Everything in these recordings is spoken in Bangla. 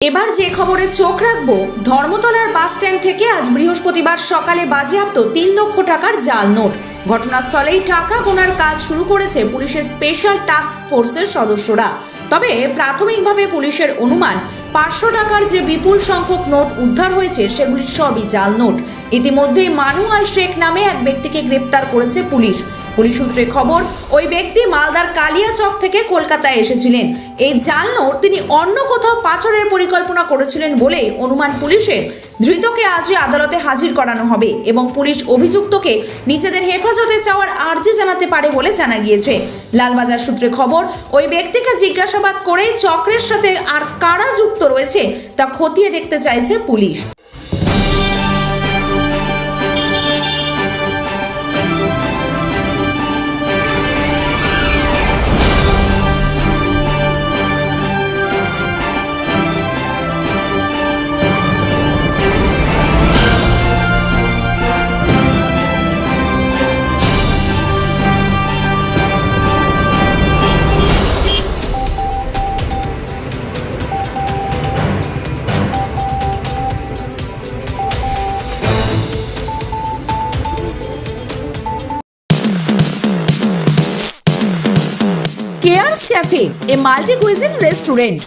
এবার যে খবরে চোখ রাখব, ধর্মতলার বাস স্ট্যান্ড থেকে আজ বৃহস্পতিবার সকালে বাজেয়াপ্ত তিন লক্ষ টাকার জাল নোট। ঘটনাস্থলেই টাকা গোনার কাজ শুরু করেছে পুলিশের স্পেশাল টাস্ক ফোর্সের সদস্যরা। তবে প্রাথমিকভাবে পুলিশের অনুমান, পাঁচশো টাকার যে বিপুল সংখ্যক নোট উদ্ধার হয়েছে, সেগুলি সবই জাল নোট। ইতিমধ্যেই মানুয়াল শেখ নামে এক ব্যক্তিকে গ্রেপ্তার করেছে পুলিশ। পুলিশ সূত্রে খবর, ওই ব্যক্তি মালদার কালিয়াচক থেকে কলকাতায় এসেছিলেন। এই জাল নোট তিনি অন্য কোথাও পাচারের পরিকল্পনা করেছিলেন বলে অনুমান পুলিশের। ধৃতকে আজই আদালতে হাজির করানো হবে এবং পুলিশ অভিযুক্তকে নিজেদের হেফাজতে চাওয়ার আর্জি জানাতে পারে বলে জানা গিয়েছে। লালবাজার সূত্রে খবর, ওই ব্যক্তিকে জিজ্ঞাসাবাদ করে চক্রের সাথে আর কারা যুক্ত রয়েছে তা খতিয়ে দেখতে চাইছে পুলিশ। ক্যাফে এ মাল্টি কুইজিন রেস্টুরেন্ট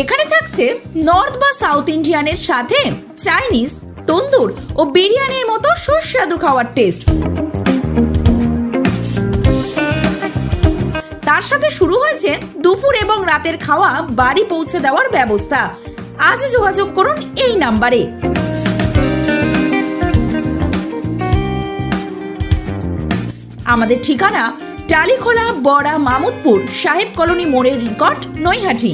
এখানে থাকছে নর্থ বা সাউথ ইন্ডিয়ানের সাথে চাইনিজ তন্দুর ও বিরিয়ানির মতো সুস্বাদু খাওয়ার টেস্ট তার সাথে শুরু হয়েছে দুপুর এবং রাতের খাওয়া, বাড়ি পৌঁছে দেওয়ার ব্যবস্থা। আজ যোগাযোগ করুন এই নাম্বারে। আমাদের ঠিকানা টালিখোলা বড়া মামুদপুর সাহেব কলোনি মোড়ের রিকট নৈহাটি।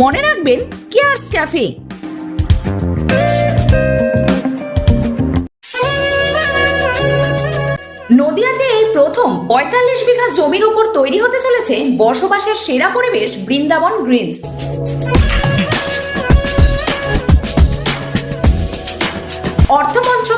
মনে রাখবেন, কেয়ার্স ক্যাফে। নদিয়াতে এই প্রথম পঁয়তাল্লিশ বিঘা জমির উপর তৈরি হতে চলেছে বসবাসের সেরা পরিবেশ বৃন্দাবন গ্রিনস। অর্থমন্ত্রক